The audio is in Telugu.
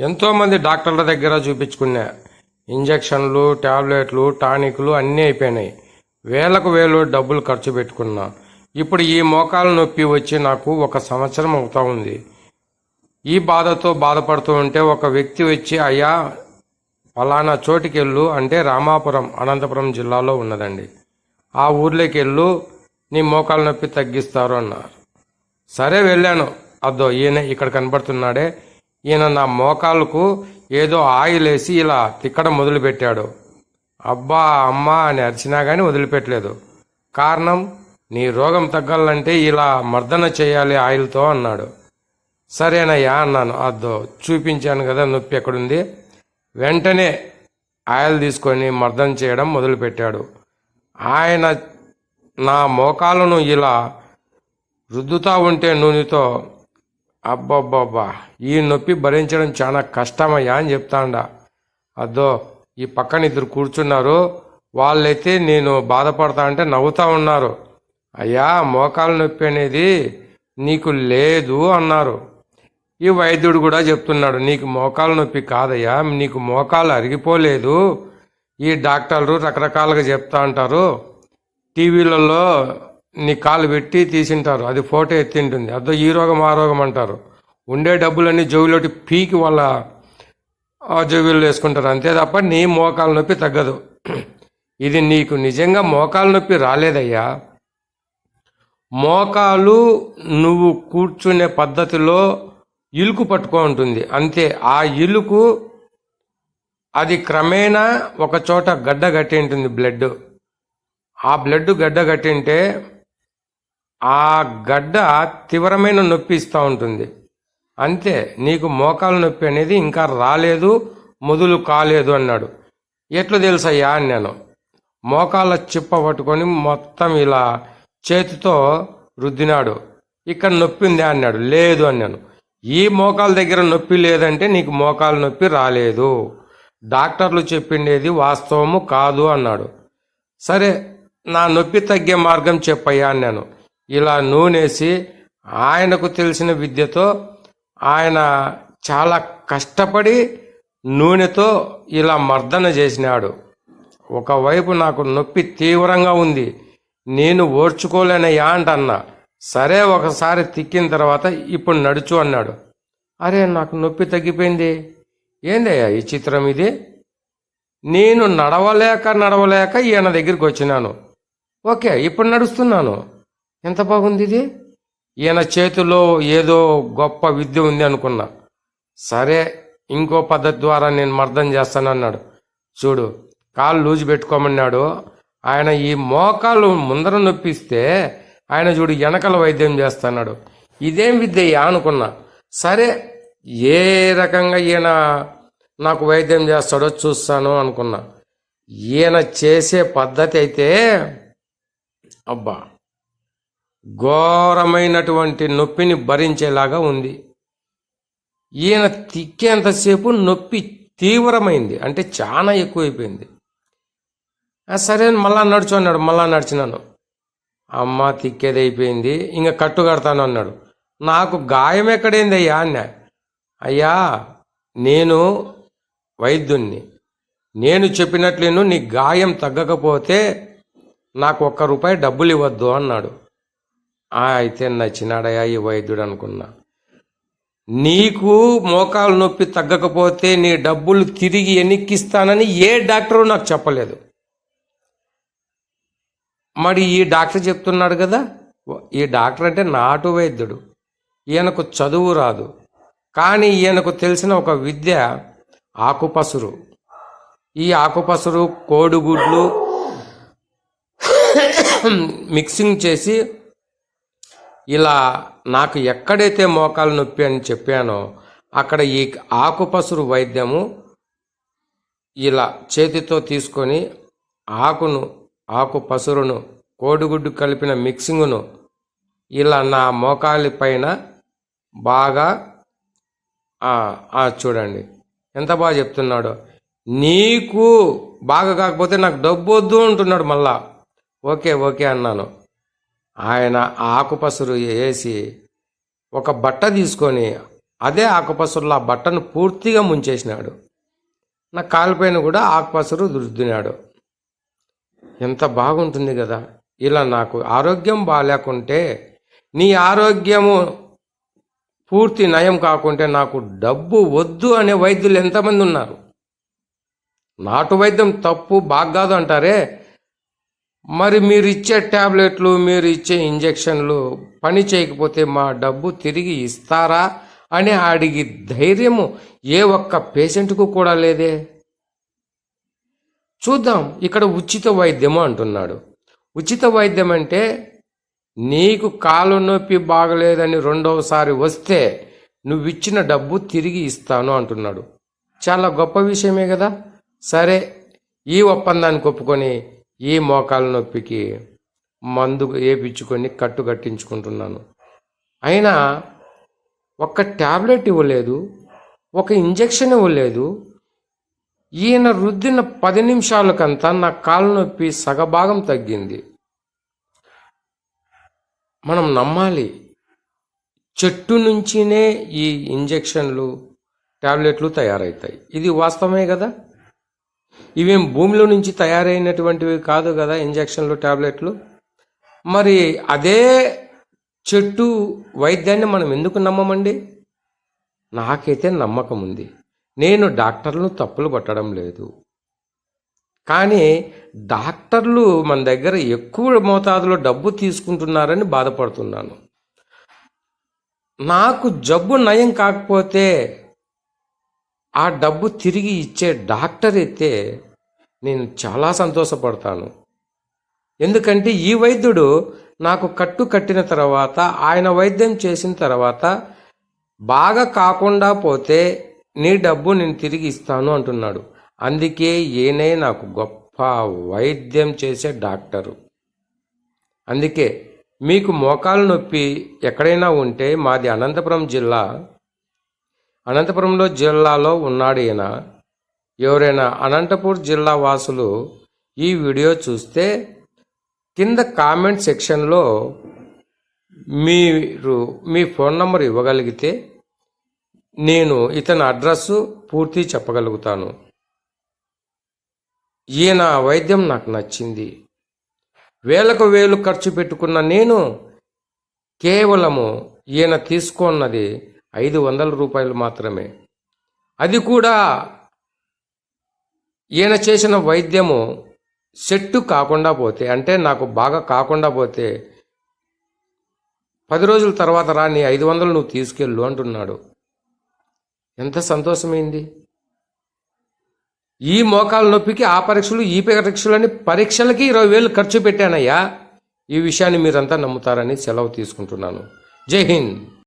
ఎంతోమంది డాక్టర్ల దగ్గర చూపించుకున్నా. ఇంజెక్షన్లు టాబ్లెట్లు టానిక్లు అన్నీ అయిపోయినాయి. వేలకు వేలు డబ్బులు ఖర్చు పెట్టుకున్నా. ఇప్పుడు ఈ మోకాలు నొప్పి వచ్చి నాకు ఒక సంవత్సరం అవుతా ఉంది. ఈ బాధతో బాధపడుతూ ఉంటే ఒక వ్యక్తి వచ్చి అయ్యా ఫలానా చోటికి వెళ్ళు. అంటే రామాపురం అనంతపురం జిల్లాలో ఉన్నదండి. ఆ ఊర్లోకి వెళ్ళు. నీ మోకాలు నొప్పి తగ్గిస్తారు అన్నారు. సరే వెళ్ళాను. అద్దో ఈయన ఇక్కడ కనబడుతున్నాడే. ఈయన నా మోకాళ్ళకు ఏదో ఆయిల్ వేసి ఇలా తిక్కడం మొదలుపెట్టాడు. అబ్బా అమ్మా అని అరిచినా కానీ వదిలిపెట్టలేదు. కారణం నీ రోగం తగ్గాలంటే ఇలా మర్దన చేయాలి ఆయిల్తో అన్నాడు. సరేనయ్యా అన్నాను. అద్దో చూపించాను కదా నొప్పి ఎక్కడుంది? వెంటనే ఆయిల్ తీసుకొని మర్దన చేయడం మొదలుపెట్టాడు. ఆయన నా మోకాలను ఇలా రుద్దుతా ఉంటే నూనెతో అబ్బబ్బబ్బా ఈ నొప్పి భరించడం చాలా కష్టమయ్యా అని చెప్తాండ. అద్దో ఈ పక్కన ఇద్దరు కూర్చున్నారు. వాళ్ళైతే నేను బాధపడతా అంటే నవ్వుతా ఉన్నారు. అయ్యా మోకాలు నొప్పి అనేది నీకు లేదు అన్నారు. ఈ వైద్యుడు కూడా చెప్తున్నాడు నీకు మోకాలు నొప్పి కాదయ్యా నీకు మోకాలు అరిగిపోలేదు. ఈ డాక్టర్లు రకరకాలుగా చెప్తా ఉంటారు టీవీలలో నీ కాలు పెట్టి తీసింటారు. అది ఫోటో ఎత్తింటుంది. అదో ఈ రోగం ఆ రోగం అంటారు. ఉండే డబ్బులన్నీ జోబులోటి పీకి వాళ్ళ ఆ వేసుకుంటారు. అంతే తప్ప నీ మోకాలు నొప్పి తగ్గదు. ఇది నీకు నిజంగా మోకాలు నొప్పి రాలేదయ్యా. మోకాలు నువ్వు కూర్చునే పద్ధతిలో ఇలుకు పట్టుకో ఉంటుంది. అంతే. ఆ ఇలుకు అది క్రమేణా ఒక చోట గడ్డ కట్టి ఉంటుంది బ్లడ్. ఆ బ్లడ్ గడ్డ కట్టింటే ఆ గడ్డ తీవ్రమైన నొప్పి ఇస్తూ ఉంటుంది. అంతే నీకు మోకాలు నొప్పి అనేది ఇంకా రాలేదు మొదలు కాలేదు అన్నాడు. ఎట్లు తెలుసయ్యా అన్నాను మోకాళ్ళ చిప్ప పట్టుకొని మొత్తం ఇలా చేతితో రుద్దినాడు. ఇక్కడ నొప్పి ఉందా అన్నాడు. లేదు అన్నాను ఈ మోకాల దగ్గర నొప్పి లేదంటే నీకు మోకాలు నొప్పి రాలేదు. డాక్టర్లు చెప్పిండేది వాస్తవము కాదు అన్నాడు. సరే నా నొప్పి తగ్గే మార్గం చెప్పయ్యా అన్నాను ఇలా నూనెసి ఆయనకు తెలిసిన విద్యతో ఆయన చాలా కష్టపడి నూనెతో ఇలా మర్దన చేసినాడు. ఒకవైపు నాకు నొప్పి తీవ్రంగా ఉంది. నేను ఓర్చుకోలేనయ్యా అంటన్నా. సరే ఒకసారి తిక్కిన తర్వాత ఇప్పుడు నడుచు అన్నాడు. అరే నాకు నొప్పి తగ్గిపోయింది. ఏందయ్యా ఈ చిత్రం ఇది? నేను నడవలేక నడవలేక ఈయన దగ్గరికి వచ్చినాను. ఓకే ఇప్పుడు నడుస్తున్నాను. ఎంత బాగుంది ఇది ఈయన చేతిలో ఏదో గొప్ప విద్య ఉంది అనుకున్నా. సరే ఇంకో పద్ధతి ద్వారా నేను మర్దం చేస్తానన్నాడు. చూడు కాళ్ళు లూజు పెట్టుకోమన్నాడు. ఆయన ఈ మోకాలు ముందర నొప్పిస్తే ఆయన చూడు వెనకల వైద్యం చేస్తున్నాడు. ఇదేం విద్య అనుకున్నా. సరే ఏ రకంగా ఈయన నాకు వైద్యం చేస్తాడో చూస్తాను అనుకున్నా. ఈయన చేసే పద్ధతి అయితే అబ్బా! ఘోరమైనటువంటి నొప్పిని భరించేలాగా ఉంది. ఈయన తిక్కేంతసేపు నొప్పి తీవ్రమైంది. అంటే చాలా ఎక్కువైపోయింది. సరే అని మళ్ళా నడుచు అన్నాడు. మళ్ళా నడిచినాను. అమ్మ తిక్కేది అయిపోయింది. ఇంకా కట్టు కడతాను అన్నాడు. నాకు గాయం ఎక్కడైంది అయ్యా అన్న. అయ్యా నేను వైద్యుణ్ణి. నేను చెప్పినట్లేను నీ గాయం తగ్గకపోతే నాకు ఒక్క రూపాయి డబ్బులు ఇవ్వద్దు అన్నాడు. ఆ అయితే నచ్చినాడయ్యా ఈ వైద్యుడు అనుకున్నా. నీకు మోకాలు నొప్పి తగ్గకపోతే నీ డబ్బులు తిరిగి ఎన్నిక్కిస్తానని ఏ డాక్టరు నాకు చెప్పలేదు. మరి ఈ డాక్టర్ చెప్తున్నాడు కదా ఈ డాక్టర్ అంటే నాటు వైద్యుడు. ఈయనకు చదువు రాదు. కానీ ఈయనకు తెలిసిన ఒక విద్య ఆకుపసురు. ఈ ఆకుపసురు కోడిగుడ్లు మిక్సింగ్ చేసి ఇలా నాకు ఎక్కడైతే మోకాలు నొప్పి అని చెప్పానో అక్కడ ఈ ఆకుపసురు వైద్యము ఇలా చేతితో తీసుకొని ఆకును ఆకు పసురును కోడిగుడ్డు కలిపిన మిక్సింగును ఇలా నా మోకాలి పైన బాగా చూడండి. ఎంత బాగా చెప్తున్నాడో. నీకు బాగా కాకపోతే నాకు డబ్బు వద్దు అంటున్నాడు మళ్ళా. ఓకే ఓకే అన్నాను. ఆయన ఆకుపసురు వేసి ఒక బట్ట తీసుకొని అదే ఆకుపసరులో ఆ బట్టను పూర్తిగా ముంచేసినాడు. నా కాలిపైన కూడా ఆకుపసరు దుర్దినాడు ఎంత బాగుంటుంది కదా. ఇలా నాకు ఆరోగ్యం బాగాలేకుంటే నీ ఆరోగ్యము పూర్తి నయం కాకుంటే నాకు డబ్బు వద్దు అనే వైద్యులు ఎంతమంది ఉన్నారు? నాటు వైద్యం తప్పు బాగాదు అంటారే? మరి మీరు ఇచ్చే ట్యాబ్లెట్లు మీరు ఇచ్చే ఇంజెక్షన్లు పని చేయకపోతే మా డబ్బు తిరిగి ఇస్తారా అని అడిగి ధైర్యము ఏ ఒక్క పేషెంట్కు కూడా లేదే. చూద్దాం ఇక్కడ ఉచిత వైద్యము అంటున్నాడు. ఉచిత వైద్యం అంటే నీకు కాలు నొప్పి బాగలేదని రెండవసారి వస్తే నువ్వు ఇచ్చిన డబ్బు తిరిగి ఇస్తాను అంటున్నాడు. చాలా గొప్ప విషయమే కదా. సరే ఈ ఒప్పందానికి ఒప్పుకొని ఈ మోకాల నొప్పికి మందు వేపించుకొని కట్టు కట్టించుకుంటున్నాను. అయినా ఒక్క ట్యాబ్లెట్ ఇవ్వలేదు ఒక ఇంజెక్షన్ ఇవ్వలేదు. ఈయన రుద్దిన పది నిమిషాలకంతా నా కాళ్ళ నొప్పి సగభాగం తగ్గింది. మనం నమ్మాలి చెట్టు నుంచినే ఈ ఇంజెక్షన్లు టాబ్లెట్లు తయారవుతాయి ఇది వాస్తవమే కదా? ఇవేం భూమిలో నుంచి తయారైనటువంటివి కాదు కదా ఇంజెక్షన్లు టాబ్లెట్లు? మరి అదే చెట్టు వైద్యాన్ని మనం ఎందుకు నమ్మమండి? నాకైతే నమ్మకం ఉంది నేను డాక్టర్లను తప్పులు పట్టడం లేదు. కానీ డాక్టర్లు మన దగ్గర ఎక్కువ మోతాదులో డబ్బు తీసుకుంటున్నారని బాధపడుతున్నాను. నాకు జబ్బు నయం కాకపోతే ఆ డబ్బు తిరిగి ఇచ్చే డాక్టర్ అయితే నేను చాలా సంతోషపడతాను. ఎందుకంటే ఈ వైద్యుడు నాకు కట్టు కట్టిన తర్వాత ఆయన వైద్యం చేసిన తర్వాత బాగా కాకుండా పోతే నీ డబ్బు నేను తిరిగి ఇస్తాను అంటున్నాడు. అందుకే ఈయనే నాకు గొప్ప వైద్యం చేసే డాక్టరు. అందుకే మీకు మోకాలు నొప్పి ఎక్కడైనా ఉంటే మాది అనంతపురం జిల్లా అనంతపురంలో జిల్లాలో ఉన్నాడు ఈయన. ఎవరైనా అనంతపూర్ జిల్లా వాసులు ఈ వీడియో చూస్తే కింద కామెంట్ సెక్షన్లో మీరు మీ ఫోన్ నంబర్ ఇవ్వగలిగితే నేను ఇతని అడ్రస్ పూర్తి చెప్పగలుగుతాను. ఈయన వైద్యం నాకు నచ్చింది. వేలకు వేలు ఖర్చు పెట్టుకున్న నేను కేవలము ఈయన తీసుకున్నది ఐదు వందల రూపాయలు మాత్రమే. అది కూడా ఈయన చేసిన వైద్యము సెట్టు కాకుండా పోతే అంటే నాకు బాగా కాకుండా పోతే పది రోజుల తర్వాత రా నీ ఐదు వందలు నువ్వు తీసుకెళ్ళు అంటున్నాడు. ఎంత సంతోషమైంది. ఈ మోకాల నొప్పికి ఆ పరీక్షలు ఈ పరీక్షలు అని పరీక్షలకి ఇరవై వేలు ఖర్చు పెట్టానయ్యా. ఈ విషయాన్ని మీరంతా నమ్ముతారని సెలవు తీసుకుంటున్నాను. జై హింద్.